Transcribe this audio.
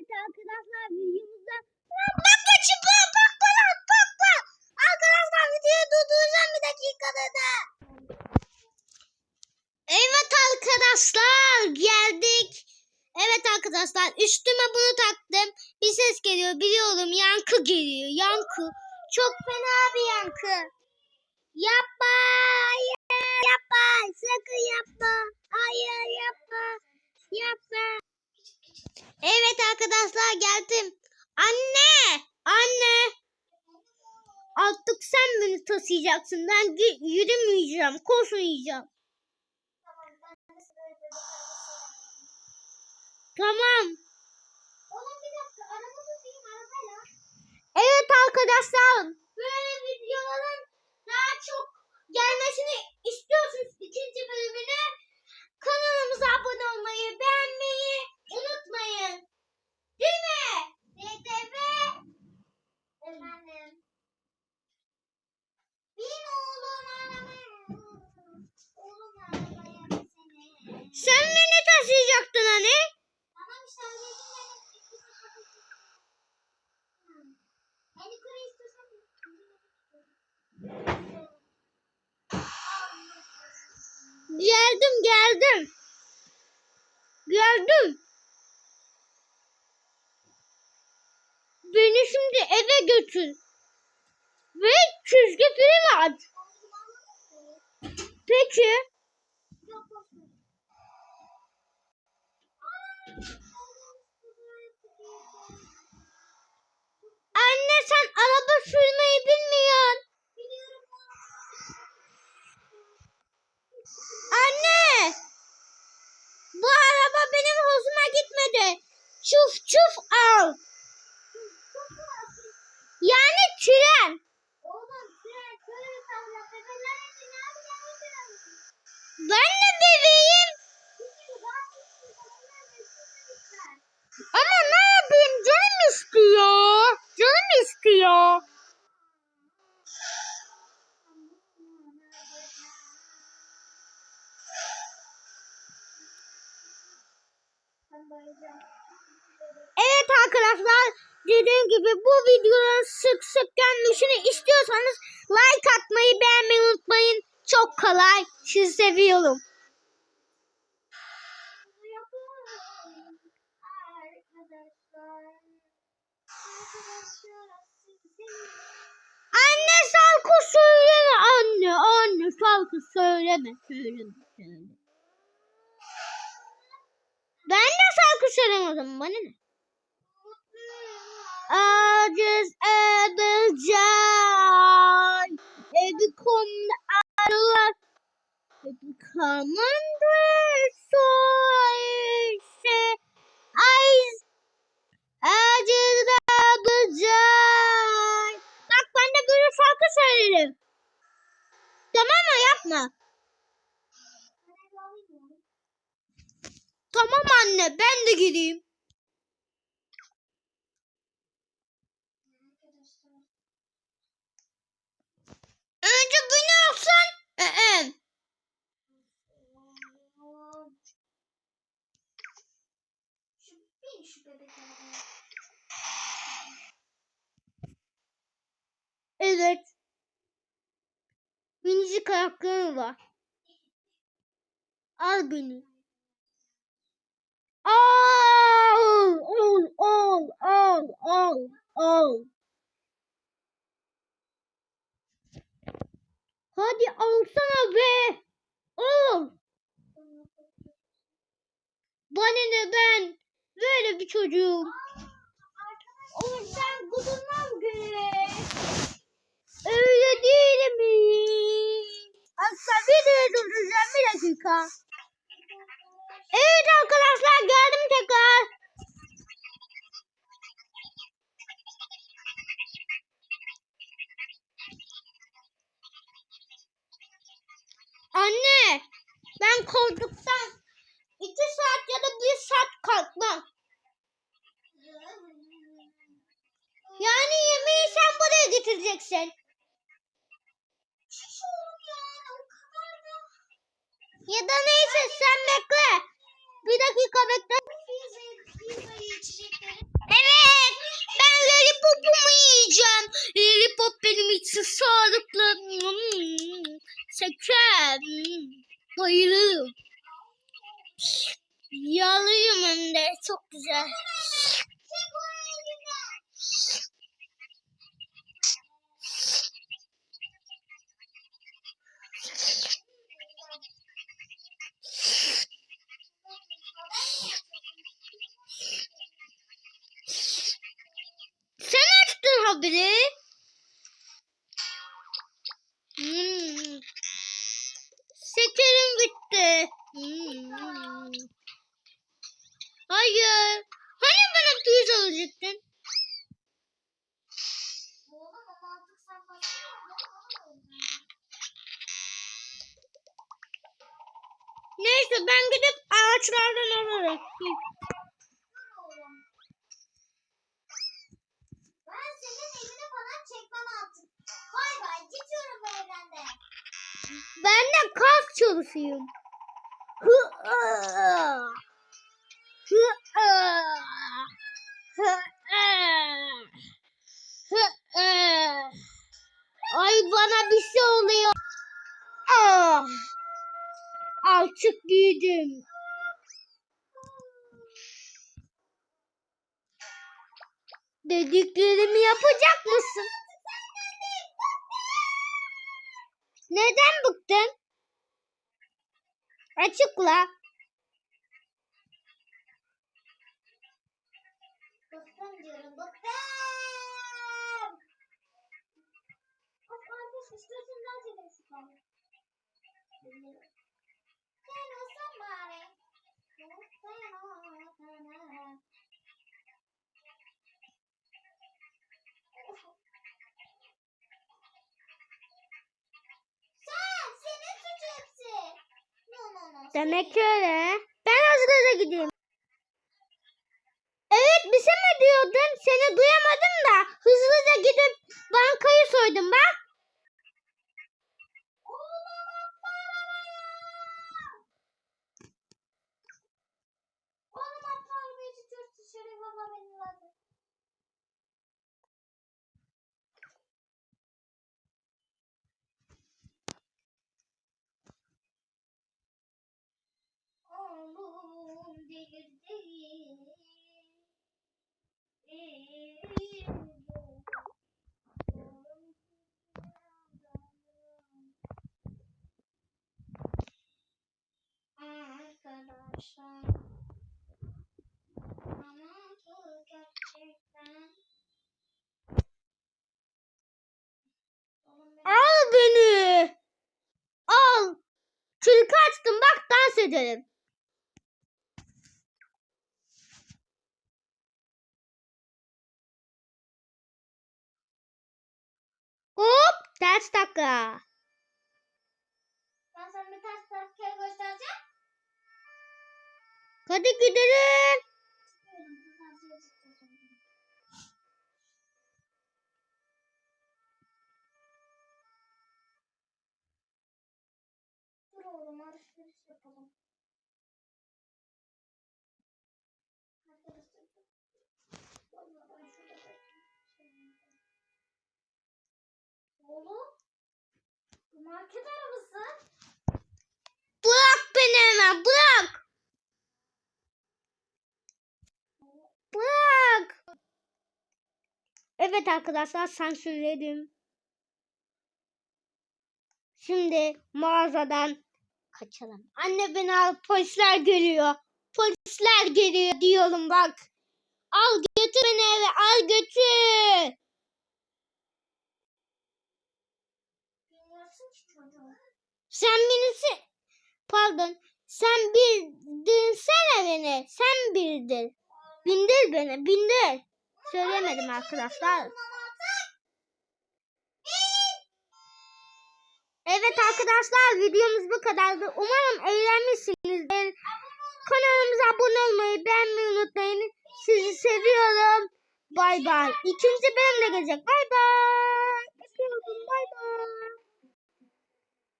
Evet arkadaşlar videomuzda bak geçin bak bak bana bak bak. Arkadaşlar videoyu durduracağım bir dakikada da. Evet arkadaşlar geldik. Evet arkadaşlar üstüme bunu taktım. Bir ses geliyor biliyorum yankı geliyor yankı. Çok fena bir yankı. Yapma hayır yapma sakın yapma. Hayır yapma yapma. Evet arkadaşlar geldim. Anne! Anne! Artık sen beni taşıyacaksın. Ben yürümeyeceğim. Koşmayacağım. Tamam. Evet arkadaşlar. Böyle videoların daha çok gelmesini istiyorsunuz ikinci bölümüne. Kanalımıza abone olmayı, beğenmeyi unutmayın. Değil mi? DTV. Efendim. Bin oğlum arabayı. Oğlum arabaya seni. Sen beni taşıyacaktın hani? Tamam işte Beni kuru istiyorsan Geldim geldim. Geldim. Beni şimdi eve götür. Ve çizgi film aç. Peki. Anne sen araba sürmeyi bilmiyorsun. Anne! Bu araba benim hoşuma gitmedi. Çuf çuf al. Yani tren. Ben de bebeğim. Ama ne yapayım? Canım istiyor. Canım istiyor. Evet arkadaşlar dediğim gibi bu videoların sık sık gelmesini istiyorsanız like atmayı beğenmeyi unutmayın. Çok kolay. Sizi seviyorum. Anne şarkı söyleme anne anne şarkı söyleme söyleme söyleme. Ben de şarkı söylemedim bana ne? Aciz edeceğim. Every come under so eyes. Aciz edeceğim. Bak ben de böyle şarkı söylerim. Tamam mı? Yapma. Tamam anne ben de gideyim. Önce beni alsan. Ee. Evet. Minicik ayakları var. Al beni. Al, al, al, al, al, al. Hadi alsana be. Al. Bana ne ben? Böyle bir çocuğum. Oğlum sen kudurmam göre. Öyle değil mi? Asla videoyu durduracağım bir dakika. Evet arkadaşlar geldim tekrar. Anne ben koltuktan ya da bir saat kalkmaz. Yani yemeği sen buraya getireceksin. Ya da neyse sen bekle. Bir dakika bekle. Evet. Ben lollipopumu yiyeceğim. Lollipop benim için sağlıklı. Şeker. Bayılırım. Pizzayı, pizzayı içecekleri güzel. Sen açtın haberi. Hmm. Şekerim bitti. Hmm. Hayır. Hani bana tuz alacaktın? Oğlum ama artık sen başlıyor Neyse ben gidip ağaçlardan alırım. Ben senin evine falan çekmem artık. Bay bay gidiyorum bu evrende. Ben de kas çalışıyorum. Hı, aa. Hı, aa. Artık büyüdüm. Dediklerimi yapacak mısın? Neden bıktın? Açıkla. Bıktım diyorum bıktım. Of kardeş istiyorsan dans edelim Demek öyle. Ben hızlıca gideyim. Arkadaşlar ama bu gerçekten Al beni. Al. Çılkı açtım bak dans edelim. Ters takla. Ben sana bir ters taklayı göstereceğim. Hadi gidelim. Dur oğlum alışveriş yapalım. Oğlum. Bu market arabası. Bırak beni hemen bırak. Bırak. Evet arkadaşlar sansürledim. Şimdi mağazadan kaçalım. Anne beni al polisler geliyor. Polisler geliyor diyorum bak. Al götür beni eve al götür. Bilmiyorsun ki çocuğum. Sen birisi pardon sen bildirsene beni. Sen bildir. Bindir beni bindir. Söylemedim arkadaşlar. Evet arkadaşlar videomuz bu kadardı. Umarım eğlenmişsinizdir. Kanalımıza abone olmayı beğenmeyi unutmayın. Sizi seviyorum. Bay bay. İkinci bölüm de gelecek. Bay bay.